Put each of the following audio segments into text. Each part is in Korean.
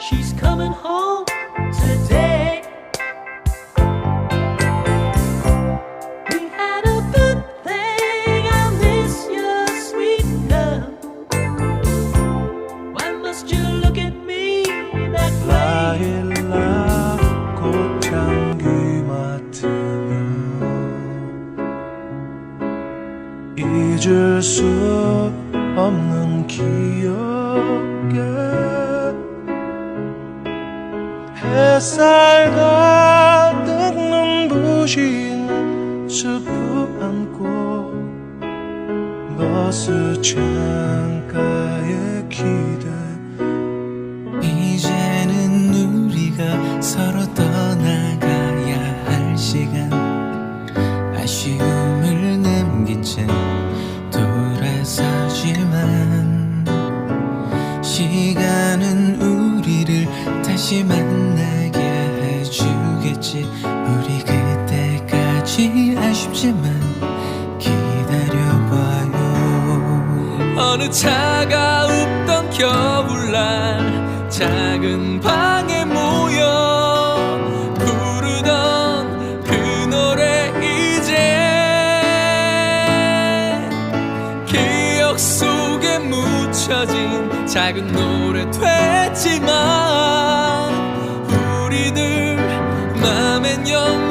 She's coming home today. We had a good thing. I miss your sweet love. Why must you look at me that way? 라일락 꽃향기 맡으며 잊을 수 없는 기억에 햇살 가득 눈부신 숲을 안고 어느 차가 없던 겨울날 작은 방에 모여 부르던 그 노래 이제 기억 속에 묻혀진 작은 노래 됐지만 우리들 맘엔 영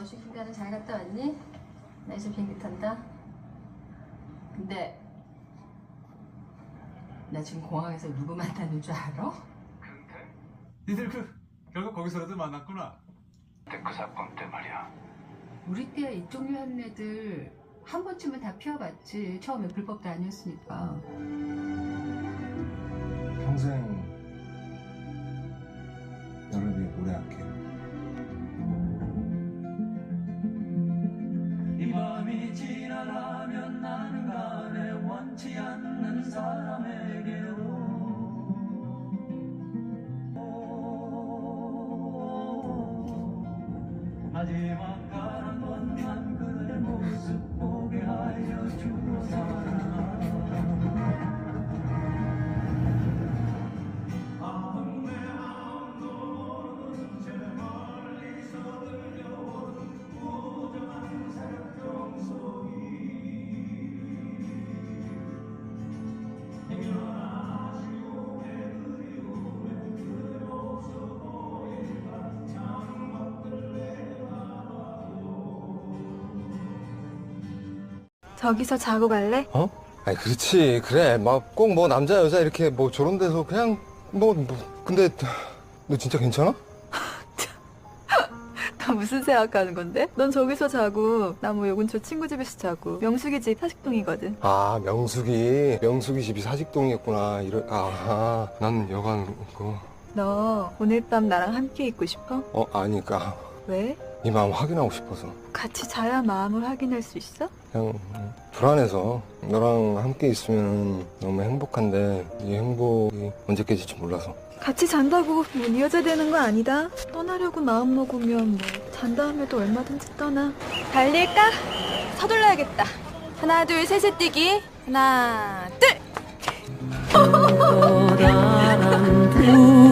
세도랑과 머시기가는 잘 갔다 왔니? 나 이제 비행기 탄다. 근데 나 지금 공항에서 누구 만나는 줄 알아? 니들 그 결국 거기서라도 만났구나. 그 사건 때 말이야. 우리 때 이쪽 유한 애들 한 번쯤은 다 피워봤지. 처음에 불법도 아니었으니까. 평생 너를 위해 노래할게 저기서 자고 갈래? 어? 아니 그렇지 그래 막 꼭 뭐 남자 여자 이렇게 뭐 저런 데서 그냥 뭐, 뭐 근데 너 진짜 괜찮아? 나 무슨 생각하는 건데? 넌 저기서 자고 나 뭐 요근처 친구 집에서 자고 명숙이 집 사식동이거든 아 명숙이 명숙이 집이 사직동이었구나 이런 아난 여간 그거 너 오늘 밤 나랑 함께 있고 싶어? 어 아니까 왜? 네 마음 확인하고 싶어서. 같이 자야 마음을 확인할 수 있어? 그냥 불안해서. 너랑 함께 있으면 너무 행복한데 이 행복이 언제 깨질지 몰라서. 같이 잔다고 문 이어져야 되는 거 아니다. 떠나려고 마음 먹으면 뭐 잔다 하면도 얼마든지 떠나. 달릴까? 서둘러야겠다. 하나 둘 셋에 뛰기. 하나 둘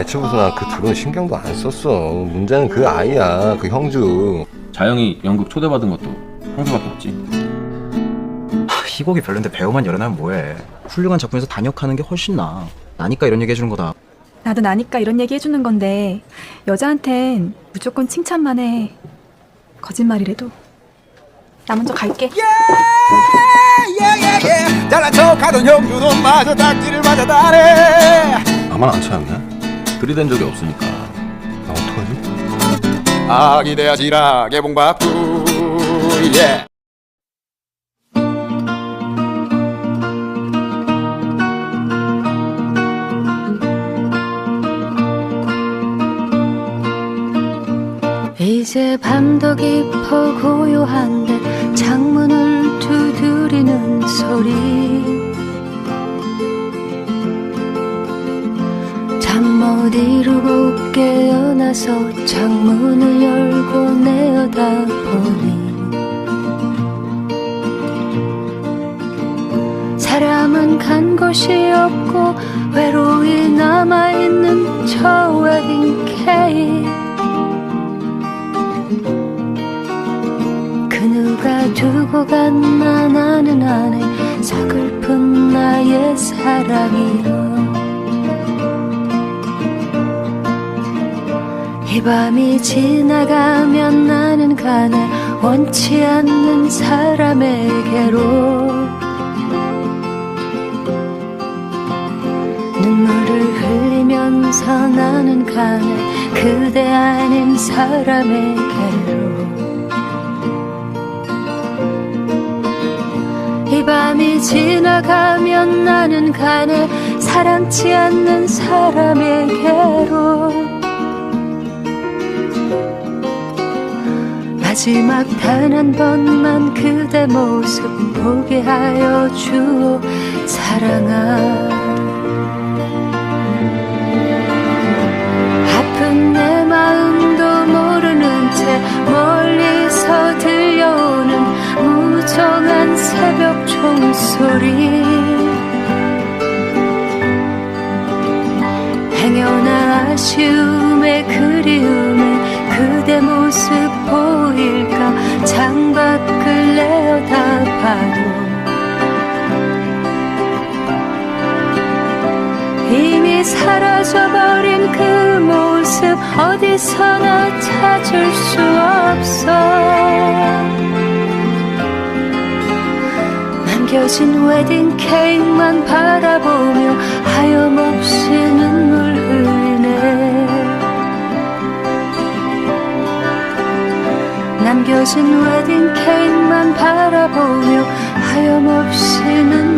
애초부터 나 그 둘은 신경도 안 썼어. 문제는 그 아이야 그 형주. 자영이 연극 초대받은 것도 형수밖에 없지. 희곡이 별론데 배우만 열어나면 뭐해? 훌륭한 작품에서 단역하는 게 훨씬 나아. 나니까 이런 얘기 해주는 거다. 나도 나니까 이런 얘기 해주는 건데 여자한텐 무조건 칭찬만 해. 거짓말이래도. 나 먼저 갈게. 잘난 척하던 형주도 마저 딱지를 맞아 다네 나만 안 차였네. 들이댄 적이 없으니까. 나 어떡하지? 아기 대하지라 개봉박두 예 이제 밤도 깊어 고요한데 창문을 두드리는 소리 잠못 이루고 깨어나서 창문을 열고 내어다보니 사람은 간 곳이 없고 외로이 남아있는 저 웨딩 케이크 그 누가 두고 갔나 나는 안에 서글픈 나의 사랑이여 이 밤이 지나가면 나는 가네 원치 않는 사람에게로. 눈물을 흘리면서 나는 가네 그대 아닌 사람에게로. 이 밤이 지나가면 나는 가네 사랑치 않는 사람에게로 마지막 단 한 번만 그대 모습 보게 하여 주오 사랑아 창밖을 내어다봐도. 이미 사라져버린 그 모습 어디서나 찾을 수 없어. 남겨진 웨딩 케이크만 바라보며 하염없이 눈물 흘리네. 남겨진 웨딩 바라보며 하염없이 눈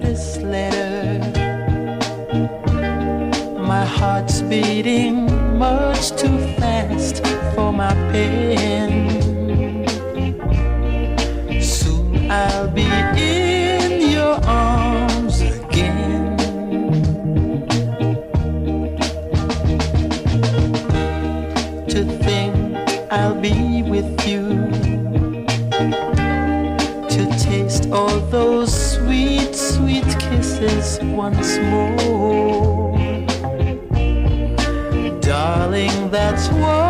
this letter. My heart's beating much too fast for my pen. Soon I'll be in your arms again. To think I'll be with you sweet, kisses once more. Darling, that's what